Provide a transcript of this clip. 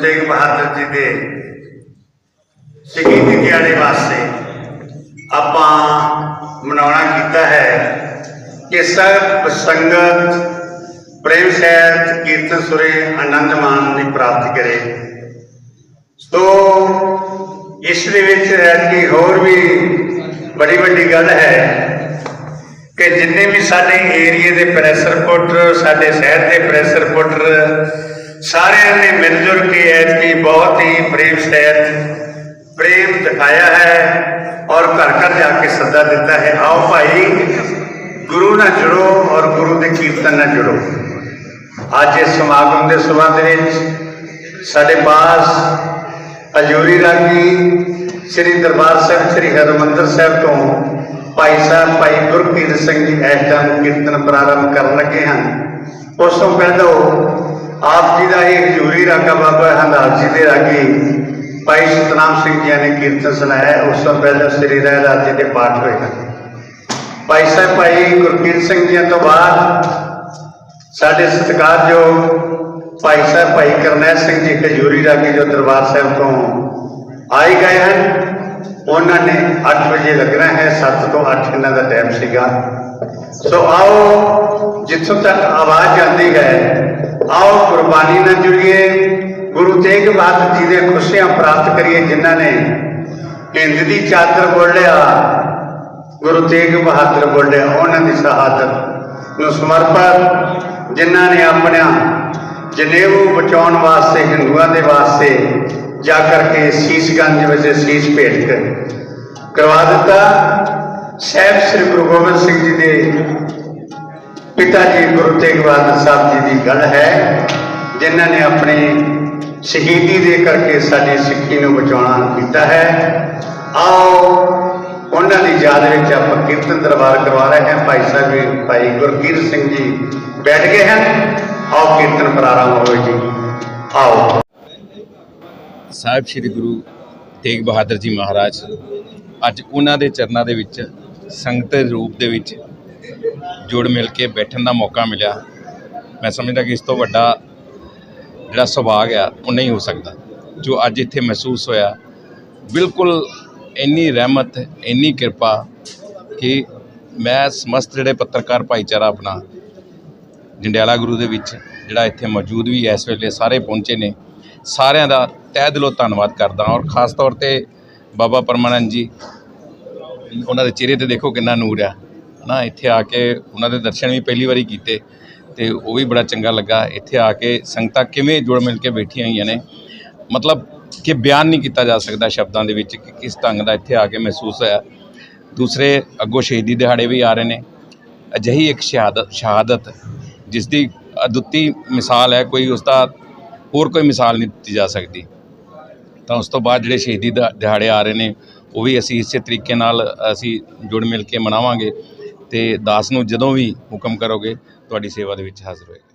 ਗੁਰੂ ਤੇਗ ਬਹਾਦਰ ਜੀ ਦੇ ਸ਼ਹੀਦੀ ਦਿਹਾੜੇ ਵਾਸਤੇ ਆਪਾਂ ਮਨਾਉਣਾ ਕੀਤਾ ਹੈ ਕਿ ਸਭ ਸੰਗਤ, ਪ੍ਰੇਮ ਸਹਿਤ ਕੀਰਤਨ ਸੁਰੇ ਆਨੰਦ ਮਾਣ ਦੀ ਪ੍ਰਾਪਤੀ ਕਰੇ। ਸੋ ਇਸ ਦੇ ਵਿੱਚ ਐਤਕੀ ਹੋਰ ਵੀ ਬੜੀ ਵੱਡੀ ਗੱਲ ਹੈ ਕਿ ਜਿੰਨੇ ਵੀ ਸਾਡੇ ਏਰੀਏ ਦੇ ਪ੍ਰੈਸ ਰਿਪੋਰਟਰ ਸਾਡੇ ਸ਼ਹਿਰ ਦੇ ਪ੍ਰੈਸ ਰਿਪੋਰਟਰ ਸਾਰਿਆਂ ਨੇ ਮਿਲ ਜੁਲ ਕੇ ਐਤਕੀ ਬਹੁਤ ਹੀ ਪ੍ਰੇਮ ਸਹਿਤ ਪ੍ਰੇਮ ਦਿਖਾਇਆ ਹੈ ਔਰ ਘਰ ਘਰ ਜਾ ਕੇ ਸੱਦਾ ਦਿੱਤਾ ਹੈ, ਆਓ ਭਾਈ, ਗੁਰੂ ਨਾਲ ਜੁੜੋ ਔਰ ਗੁਰੂ ਦੇ ਕੀਰਤਨ ਨਾਲ ਜੁੜੋ। ਅੱਜ ਇਸ ਸਮਾਗਮ ਦੇ ਸਬੰਧ ਵਿੱਚ ਸਾਡੇ ਪਾਸ ਹਜ਼ੂਰੀ ਰਾਗੀ ਸ੍ਰੀ ਦਰਬਾਰ ਸਾਹਿਬ, ਸ੍ਰੀ ਹਰਿਮੰਦਰ ਸਾਹਿਬ ਤੋਂ ਭਾਈ ਸਾਹਿਬ, ਭਾਈ ਗੁਰਪ੍ਰੀਤ ਸਿੰਘ ਜੀ ਇਸ ਨੂੰ ਕੀਰਤਨ ਪ੍ਰਾਰੰਭ ਕਰਨ ਲੱਗੇ ਹਨ। ਉਸ ਤੋਂ ਪਹਿਲਾਂ ਆਪ ਜੀ ਦਾ ਇਹ ਹਜ਼ੂਰੀ ਰਾਗਾ ਬਾਬਾ ਹੰਦਾਲ ਜੀ ਦੇ ਰਾਗੀ ਭਾਈ ਸਤਨਾਮ ਸਿੰਘ ਜੀ ਨੇ ਕੀਰਤਨ ਸੁਣਾਇਆ, ਉਸ ਤੋਂ ਪਹਿਲਾਂ ਸ੍ਰੀ ਰਹਿਰਾਜ ਜੀ ਦੇ ਪਾਠ ਹੋਏ ਹਨ। ਭਾਈ ਸਾਹਿਬ, ਭਾਈ ਗੁਰਪ੍ਰੀਤ ਸਿੰਘ ਜੀ ਤੋਂ ਬਾਅਦ ਸਾਡੇ ਸਤਿਕਾਰਯੋਗ ਭਾਈ ਸਾਹਿਬ, ਭਾਈ ਕਰਨੈਲ ਸਿੰਘ ਜੀ ਖਜੂਰੀ ਰਾਗੀ ਜੋ ਦਰਬਾਰ ਸਾਹਿਬ ਤੋਂ ਆਏ ਗਏ ਹਨ, ਉਹਨਾਂ ਨੇ 8 ਵਜੇ ਲੱਗਣਾ ਹੈ 7 ਤੋਂ 8 ਇਹਨਾਂ ਦਾ ਟਾਈਮ ਸੀਗਾ। ਸੋ ਆਓ, ਜਿੱਥੋਂ ਤੱਕ ਆਵਾਜ਼ ਜਾਂਦੀ ਹੈ ਆਓ ਕੁਰਬਾਨੀ ਨਾਲ ਜੁੜੀਏ। ਗੁਰੂ ਤੇਗ ਬਹਾਦਰ ਜੀ ਦੇ ਖੁਸ਼ੀਆਂ ਪ੍ਰਾਪਤ ਕਰੀਏ ਜਿਨ੍ਹਾਂ ਨੇ ਹਿੰਦ ਦੀ ਚਾਦਰ ਬੋਲਿਆ ਗੁਰੂ ਤੇਗ ਬਹਾਦਰ ਬੋਲਿਆ ਉਹਨਾਂ ਦੀ ਸ਼ਹਾਦਤ ਨੂੰ ਸਮਰਪਿਤ ਜਿਨ੍ਹਾਂ ਨੇ ਆਪਣਾ ਜਨੇਊ ਬਚਾਉਣ ਵਾਸਤੇ, ਹਿੰਦੂਆਂ ਦੇ ਵਾਸਤੇ ਜਾ ਕਰਕੇ ਸੀਸਗੰਜ ਵਿੱਚ ਸੀਸ ਭੇਟ ਕਰਵਾ ਦਿੱਤਾ। ਸਾਹਿਬ ਸ੍ਰੀ ਗੁਰੂ ਗੋਬਿੰਦ ਸਿੰਘ ਜੀ ਦੇ ਪਿਤਾ ਜੀ ਗੁਰੂ ਤੇਗ ਬਹਾਦਰ ਸਾਹਿਬ ਜੀ ਦੀ ਗੱਲ ਹੈ, ਜਿਨ੍ਹਾਂ ਨੇ ਆਪਣੀ ਸ਼ਹੀਦੀ ਦੇ ਕਰਕੇ ਸਾਡੀ ਸਿੱਖੀ ਨੂੰ ਬਚਾਉਣਾ ਕੀਤਾ ਹੈ। ਆਓ, ਉਹਨਾਂ ਦੀ ਯਾਦ ਵਿੱਚ ਆਪਾਂ ਕੀਰਤਨ ਦਰਬਾਰ ਕਰਵਾ ਰਹੇ ਹਾਂ। ਭਾਈ ਸਾਹਿਬ ਭਾਈ ਗੁਰਕੀਰਤ ਸਿੰਘ ਜੀ ਬੈਠ ਗਏ ਹਨ। ਆਓ, ਕੀਰਤਨ ਪ੍ਰਾਰੰਭ ਹੋਵੇ ਜੀ। ਆਓ। ਸਾਹਿਬ ਸ੍ਰੀ ਗੁਰੂ ਤੇਗ ਬਹਾਦਰ ਜੀ ਮਹਾਰਾਜ, ਅੱਜ ਉਹਨਾਂ ਦੇ ਚਰਨਾਂ ਦੇ ਵਿੱਚ, ਸੰਗਤ ਦੇ ਰੂਪ ਦੇ ਵਿੱਚ ਜੁੜ ਮਿਲ ਕੇ ਬੈਠਣ ਦਾ ਮੌਕਾ ਮਿਲਿਆ। ਮੈਂ ਸਮਝਦਾ ਕਿ ਇਸ ਤੋਂ ਵੱਡਾ ਜਿਹੜਾ ਸੁਭਾਗ ਆ, ਉਹ ਨਹੀਂ ਹੋ ਸਕਦਾ। ਜੋ ਅੱਜ ਇੱਥੇ ਮਹਿਸੂਸ ਹੋਇਆ, ਬਿਲਕੁਲ ਇੰਨੀ ਰਹਿਮਤ, ਇੰਨੀ ਕਿਰਪਾ ਕਿ ਮੈਂ ਸਮਸਤ ਜਿਹੜੇ ਪੱਤਰਕਾਰ ਭਾਈਚਾਰਾ ਆਪਣਾ ਜੰਡਿਆਲਾ ਗੁਰੂ ਦੇ ਵਿੱਚ ਜਿਹੜਾ ਇੱਥੇ ਮੌਜੂਦ ਵੀ ਹੈ ਇਸ ਵੇਲੇ ਸਾਰੇ ਪਹੁੰਚੇ ਨੇ। ਸਾਰਿਆਂ ਦਾ ਤਹਿ ਦਿਲੋਂ ਧੰਨਵਾਦ ਕਰਦਾ ਔਰ ਖਾਸ ਤੌਰ ਤੇ ਬਾਬਾ ਪਰਮਾਨੰਦ ਜੀ, ਉਹਨਾਂ ਦੇ ਚਿਹਰੇ ਤੇ ਦੇਖੋ ਕਿੰਨਾ ਨੂਰ ਆ। ਨਾ ਇੱਥੇ ਆ ਕੇ ਉਹਨਾਂ ਦੇ ਦਰਸ਼ਨ ਵੀ ਪਹਿਲੀ ਵਾਰੀ ਕੀਤੇ ਤੇ ਉਹ ਵੀ ਬੜਾ ਚੰਗਾ ਲੱਗਾ। ਇੱਥੇ ਆ ਕੇ ਸੰਗਤਾਂ ਕਿਵੇਂ ਜੁੜ ਮਿਲ ਕੇ ਬੈਠੀਆਂ ਹੋਈਆਂ ਨੇ। ਮਤਲਬ ਕਿ ਬਿਆਨ ਨਹੀਂ ਕੀਤਾ ਜਾ ਸਕਦਾ ਸ਼ਬਦਾਂ ਦੇ ਵਿੱਚ ਕਿ ਕਿਸ ਢੰਗ ਦਾ ਇੱਥੇ ਆ ਕੇ ਮਹਿਸੂਸ ਹੋਇਆ। ਦੂਸਰੇ ਅੱਗੋਂ ਸ਼ਹੀਦੀ ਦਿਹਾੜੇ ਵੀ ਆ ਰਹੇ ਨੇ। ਅਜਿਹੀ ਇੱਕ ਸ਼ਹਾਦਤ ਸ਼ਹਾਦਤ ਜਿਸ ਦੀ ਅਦੁੱਤੀ ਮਿਸਾਲ ਹੈ, ਕੋਈ ਉਸ ਦਾ ਹੋਰ ਕੋਈ ਮਿਸਾਲ ਨਹੀਂ ਦਿੱਤੀ ਜਾ ਸਕਦੀ। ਤਾਂ ਉਸ ਤੋਂ ਬਾਅਦ ਜਿਹੜੇ ਸ਼ਹੀਦੀ ਦਾ- ਦਿਹਾੜੇ ਆ ਰਹੇ ਨੇ, ਉਹ ਵੀ ਅਸੀਂ ਇਸੇ ਤਰੀਕੇ ਨਾਲ ਅਸੀਂ ਜੁੜ ਮਿਲ ਕੇ ਮਨਾਵਾਂਗੇ। ਤੇ ਦਾਸ ਨੂੰ ਜਦੋਂ ਵੀ ਹੁਕਮ ਕਰੋਗੇ ਤੁਹਾਡੀ ਸੇਵਾ ਦੇ ਵਿੱਚ ਹਾਜ਼ਰ ਹੋਏਗਾ।